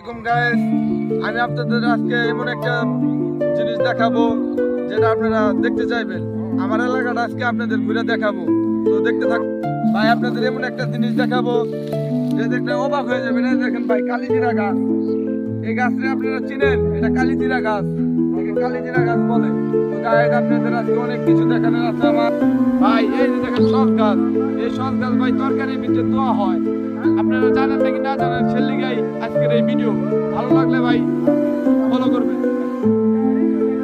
আমি আপনাদের আজকে এমন একটা জিনিস দেখাবো যেটা আপনারা দেখতে চাইবেন। আমার এলাকাটা আজকে আপনাদের ঘুরে দেখাবো। তো দেখতে থাক ভাই, আপনাদের এমন একটা জিনিস দেখাবো যে দেখলে অবাক হয়ে যাবেন। দেখেন ভাই, কালিজিরা গাছ। এই গাছটা আপনারা চিনেন? এটা কালিজিরা গাছ। কালিজিরা গাছ বলে। আপনাদের আজকে অনেক কিছু দেখানোর আছে আমার। ভাই, এই যে দেখেন সস গাছ। এই সস গাছ ভাই, তরকারির ভিতরে দোয়া হয়। আপনারা জানেন নাকি না জানেন? সেলি গাই আজকের এই ভিডিও ভালো লাগলে ভাই ফলো করবেন।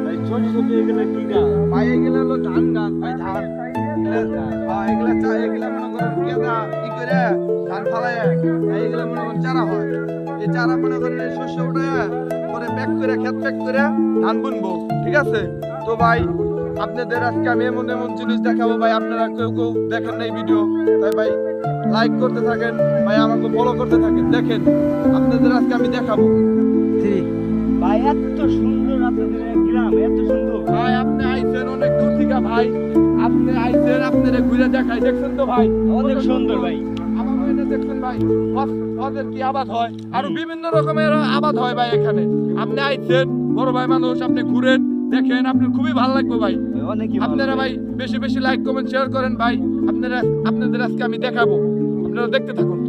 ভাই ছোট ছোট এগুলো কি গাছ ভাই এগুলো হলো ধান গাছ ভাই ধান। এগুলা চা- এগুলা মনে করেন পেঁদা ই করে? ধান ফালায়। এগুলা মনে করেন চারা হয়। এই চারা মনে করেন এই শস্য উঠে পরে প্যাক করে প্যাক করে ধান বুনবো। ঠিক আছে? তো ভাই আপনাদের আজকে আমি এমন এমন জিনিস দেখাবো ভাই আপনারা কেউ কেউ দেখেন না এই ভিডিও তাই ভাই লাইক করতে থাকেন ভাই আমাকে ফলো করতে থাকেন। দেখেন আপনাদের আজকে আমি দেখাবো। ভাই এত সুন্দর আপনাদের গ্রাম এত সুন্দর। ভাই আপনি আইছেন অনেক দূর থেকে ভাই। আপনি আইছেন আপনারা ঘুরে দেখাই। দেখছেন তো ভাই? অনেক সুন্দর। ভাই। দেখছেন ভাই? ওদের- ওদের কি আবাদ হয়? আরও বিভিন্ন রকমের আবাদ হয় ভাই এখানে। আপনি আইছেন বড় ভাই মানুষ আপনি ঘুরেন। দেখেন আপনার খুবই ভালো লাগবে ভাই। আপনারা ভাই বেশি বেশি লাইক কমেন্ট শেয়ার করেন ভাই। আপনারা আপনাদের আজকে আমি দেখাবো। আপনারা দেখতে থাকুন।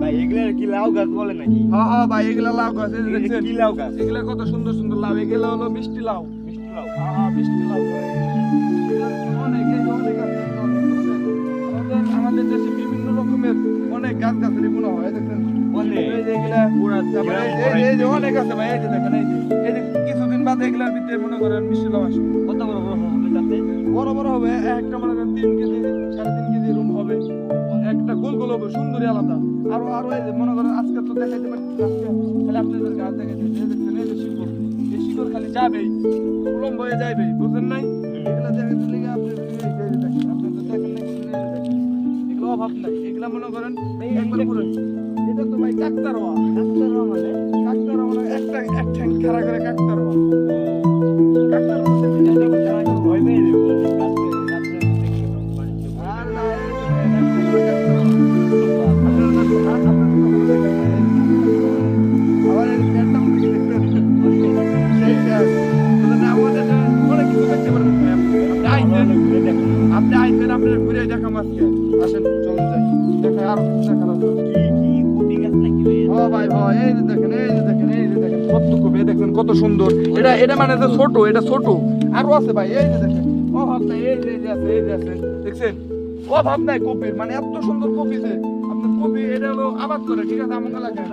ভাই এগুলো কি লাউ গাছ বলে নাকি? হ্যাঁ হ্যাঁ ভাই এগুলা লাউ গাছ এই এগুলো দেখছেন? কি লাউ গাছ? এগুলা কত সুন্দর সুন্দর লাউ এগুলা হলো মিষ্টি লাউ। মিষ্টি লাউ। আহা, মিষ্টি লাউ। আমাদের- দেশে বিভিন্ন রকমের অনেক গাছ গাছালি মনে হয় দেখছেন? অনেক। এগুলা পুরা অনেক আছে ভাই এই যে দেখেন এই যে বাদ এগুলার ভিতরে মনে করেন মিষ্টি লাউ আসবে কত বড় বড় হবে তাতে বড় বড় হবে একটা মনে করেন তিন কেজি সাড়ে তিন কেজি রুম হবে। একটা গোল গোল হবে সুন্দরী আলাদা। আরও আরও এই যে মনে করেন আজকে তো দেখাইতে না, আজকে খালি আপনাদের গাছ দেখাইতে দেখছেন এই যে শিকড়। এই শিকড় খালি যাবেই উলম্ব হয়ে যাবে বুঝলেন নাই? এগুলা দেখাইতে লেগে যে দেখেন এই যে দেখেন। এগুলো অভাব নাই এগুলা মনে করেন একবার পুরো এটা তো ভাই কাকতারোয়া। ডাক্তার মানে? কাকতারোয়া মানে একটা এক ঠ্যাং খাড়া করে কাকতারোয়া কাকতারোয়া। দেখেন কত সুন্দর। এটা এটা মানে ছোট, এটা ছোট। আরও আছে ভাই, এই যে দেখেন। এই যে আছে, এই যে আছে। দেখছেন? অভাব নাই কপির মানে এত সুন্দর কপি যে আপনার কপি, এটা হলো আবাদ করে, ঠিক আছে? আমার এলাকায়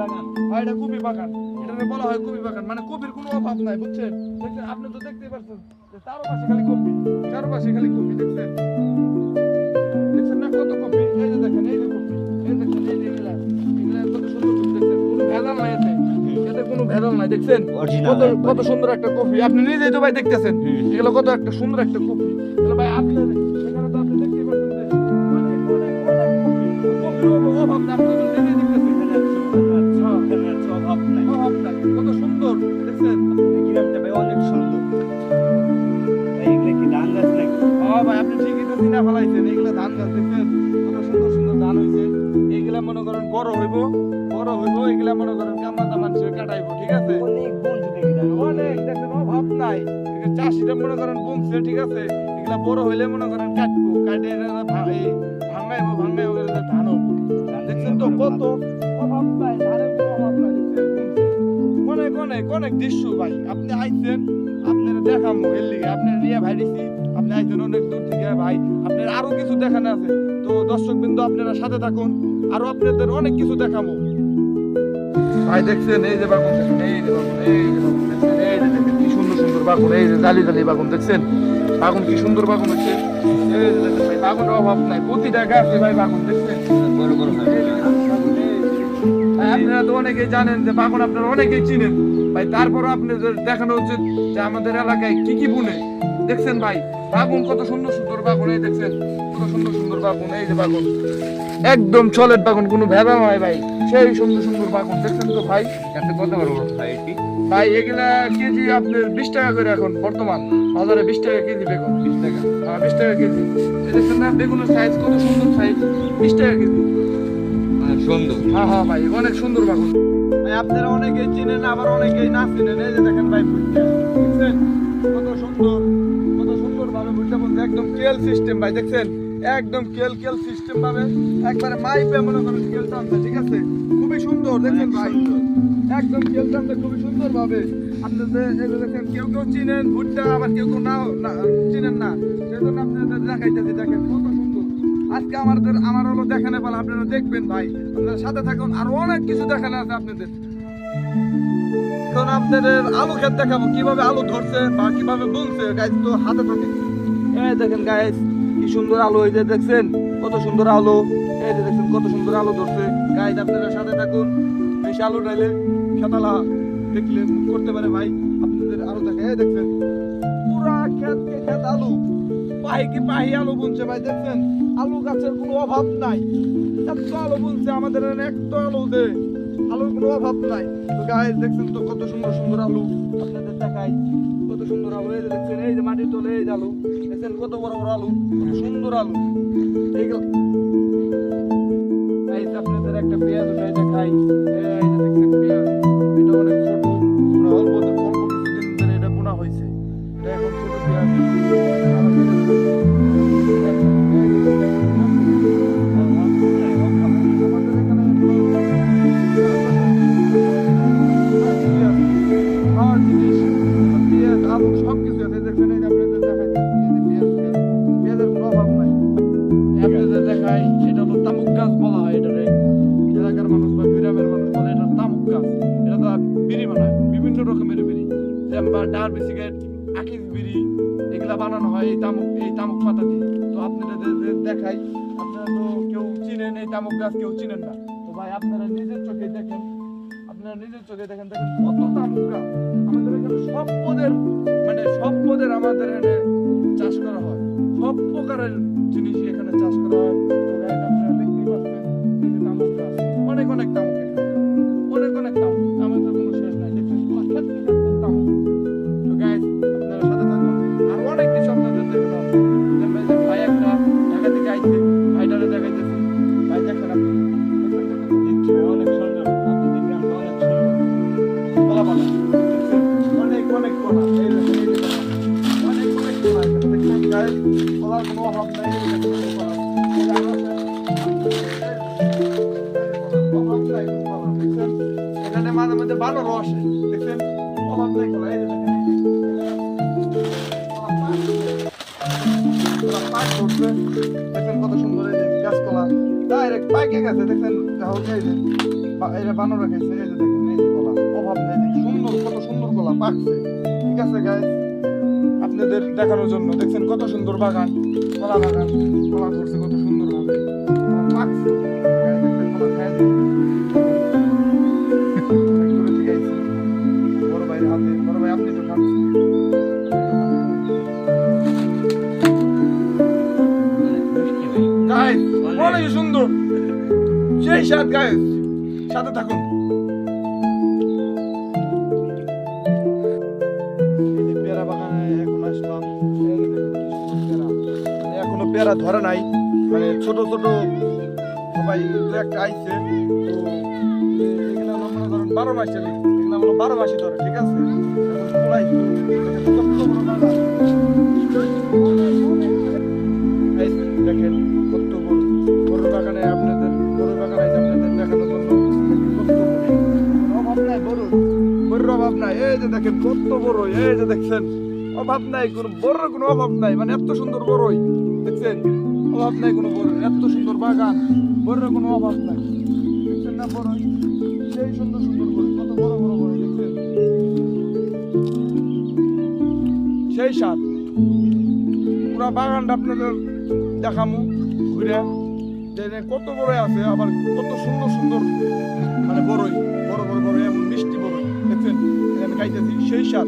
ভাই, এটা কপি বাগান। এটাকে বলা হয় কপি বাগান। মানে কপির কোনো অভাব নাই, বুঝছেন? দেখছেন? আপনি তো দেখতেই পারছেন যে চারপাশে খালি কপি, চারপাশে খালি কপি দেখছেন দেখছেন? দেখছেন? কত কত সুন্দর একটা কপি আপনি নিজেই তো ভাই দেখতেছেন। এগুলো কত একটা সুন্দর একটা কপি তাহলে ভাই অভাব চাষিরা মনে করেন বুনছে ঠিক আছে? এগুলা বড় হইলে মনে করেন কাটবো কাটে ভাঙাইবো ভাঙাইবো ধান হব দেখছেন তো কত অভাব নাই ধানের কোনো অভাব নাই অনেক অনেক অনেক দৃশ্য ভাই। আপনি আইছেন আপনারা দেখামো এর লিগে আপনারা নিয়ে ভাই দিছি আপনি আইছেন অনেক দূর থেকে ভাই। আপনার আরও কিছু দেখানো আছে। তো দর্শক বিন্দু আপনারা সাথে থাকুন। আরও আপনাদের অনেক কিছু দেখাবো ভাই দেখছেন? এই যে বাগুন এই যে বাগুন এই যে বাগুন এই যে দেখেন কি সুন্দর বাগুন এই যে জালি জালি বাগুন দেখছেন? বাগুন কি সুন্দর বাগুন হচ্ছে? বাগুনের অভাব নাই। প্রতিটা গাছে ভাই বাগুন দেখছেন? বড় বড় ভাই, আপনারা তো অনেকেই জানেন যে বাগুন আপনারা অনেকেই চিনেন। ভাই তারপরও আপনাদের দেখানো উচিত যে আমাদের এলাকায় কি কি বুনে? দেখছেন ভাই বাগুন কত সুন্দর সুন্দর বাগুন এই দেখছেন? কত সুন্দর সুন্দর বাগুন এই যে বাগুন। একদম চলের বাগুন কোনো ভেজাল হয় ভাই। সেই সুন্দর সুন্দর বাগুন দেখছেন তো ভাই? কত বড় বড় ভাই ভাই এগুলা কেজি আপনার বিশ টাকা করে এখন বর্তমান। বাজারে বিশ টাকা কেজি বেগুন। বিশ টাকা। হ্যাঁ বিশ টাকা কেজি। এই দেখছেন না বেগুনের সাইজ কত সুন্দর সাইজ বিশ টাকা কেজি। সুন্দর। হ্যাঁ হ্যাঁ ভাই অনেক সুন্দর বাগুন। ভাই আপনারা অনেকেই চিনেন আবার অনেকেই না চিনেন। এই যে দেখেন ভাই কত সুন্দর কত সুন্দর ভাবে বলতে একদম কেল সিস্টেম ভাই দেখছেন? একদম কেল কেল সিস্টেম ভাবে। একবারে মাইপে মনে করেন কেল টানছে ঠিক আছে? খুবই সুন্দর দেখছেন ভাই? একদম টানছে খুবই সুন্দর ভাবে। আপনাদের দেখেন কেউ কেউ চিনেন, ভুট্টা, আবার কেউ কেউ না, চিনেন না। সেজন্য আপনাদের দেখাইতেছি, দেখেন, কত সুন্দর। আজকে আমাদের আমার হলো দেখানো পালা, আপনারা দেখবেন ভাই। আপনারা সাথে থাকুন, আর অনেক কিছু দেখানো আছে আপনাদের। এখন আপনাদের আলু ক্ষেত দেখাবো, কীভাবে আলু ধরছে বা কীভাবে বুনছে গাইজ তো হাতে থাকে। এই দেখেন গাইজ কি সুন্দর আলু, এই যে দেখছেন, কত সুন্দর আলু। এই যে দেখছেন, কত সুন্দর আলু ধরছে। গাইজ আপনারা সাথে থাকুন, বেশি আলু ডাইলে খেতালা দেখলে করতে পারে ভাই। আপনাদের আলু দেখে, এই দেখছেন। পুরা কে ক্ষেত আলু। পাহি কি পাহি আলু বুনছে ভাই, দেখছেন? আলু গাছের কোনো অভাব নাই। এত আলু বুনছে, আমাদের এত আলু দে। আলুর কোনো অভাব নাই। তো গায়ে দেখছেন তো কত সুন্দর সুন্দর আলু। আপনাদের দেখাই কত সুন্দর আলু। এই যে দেখছেন, এই যে মাটির তলে এই যে আলু। দেখছেন কত বড় বড় আলু, কত সুন্দর আলু। এই যে আপনাদের একটা পেঁয়াজ উঠাই দেখাই। বা ডার্বি সিগারেট আকিস বিড়ি এগুলা বানানো হয় এই তামুক এই তামুক পাতা দিয়ে। তো দে- দেখাই। আপনারা তো কেউ চিনেন এই তামুক গাছ, কেউ চিনেন না। তো ভাই, আপনারা নিজের চোখে দেখেন। আপনারা নিজের চোখে দেখেন দেখেন কত তামুক গাছ। আমাদের এখানে সব পদের মানে সব পদের আমাদের এখানে চাষ করা হয়। সব প্রকারের জিনিসই এখানে চাষ করা হয়। তো আপনারা দেখতেই পাচ্ছেন অনেক অনেক তামুক। এখানে মাঝে মাঝে ভালো রস দেখছেন? অভাব দেখেন কত সুন্দর এই যে গাছকলা ডাইরেক্ট পাইকে গেছে গাহক এই যে, বা- এই যে রেখেছে, এই দেখেন সুন্দর, কত সুন্দর কলা পাকছে। ঠিক আছে গাইস আপনাদের দেখানোর জন্য। দেখছেন কত সুন্দর বাগান। কলা বাগান। কলা ধরছে কত সুন্দর ভাবে সুন্দর। সেই সাথ গাইস সাথে থাকুন। পেয়ারা ধরে নাই মানে ছোট ছোট সবাই একটা আইছে বারো মাসে এগুলো হলো বারো মাসে ধরে, ঠিক আছে? দেখেন বাগানে আপনাদের এই যে দেখেন, কত বড়, এই যে দেখছেন অভাব নাই, কোনো বড় কোনো অভাব নাই। মানে এত সুন্দর বড়ই, দেখছেন? অভাব নাই, কোনো বড়, এত সুন্দর বাগান, বড় কোনো অভাব নাই। দেখছেন না বড়ই? সেই সুন্দর সুন্দর বড় কত বড় বড় বড় দেখছেন? সেই সাত পুরা বাগানটা আপনাদের দেখামু, ঘুরে। কত বড় আছে, আবার কত সুন্দর সুন্দর মানে বড়ই, বড় বড় বড় এমন মিষ্টি বড়ই, দেখছেন? আমি খাইতেছি, সেই স্বাদ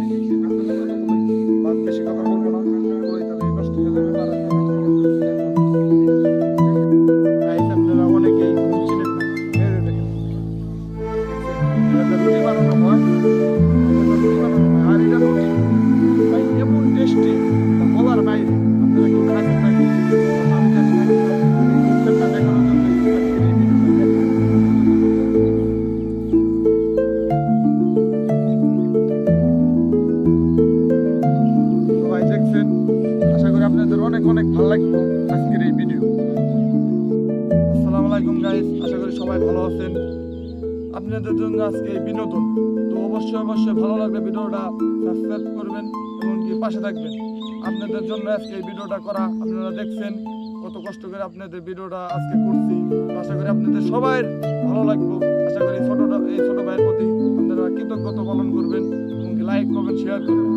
আজকে এই বিনোদন। তো অবশ্যই অবশ্যই ভালো লাগলে ভিডিওটা সাবস্ক্রাইব করবেন এমনকি পাশে থাকবেন। আপনাদের জন্য আজকে এই ভিডিওটা করা, আপনারা দেখছেন কত কষ্ট করে আপনাদের ভিডিওটা আজকে করছি। আশা করি আপনাদের সবাই ভালো লাগবে। আশা করি ছোটটা এই ছোট ভাইয়ের প্রতি আপনারা কৃতজ্ঞতা পালন করবেন এমনকি লাইক করবেন। শেয়ার করবেন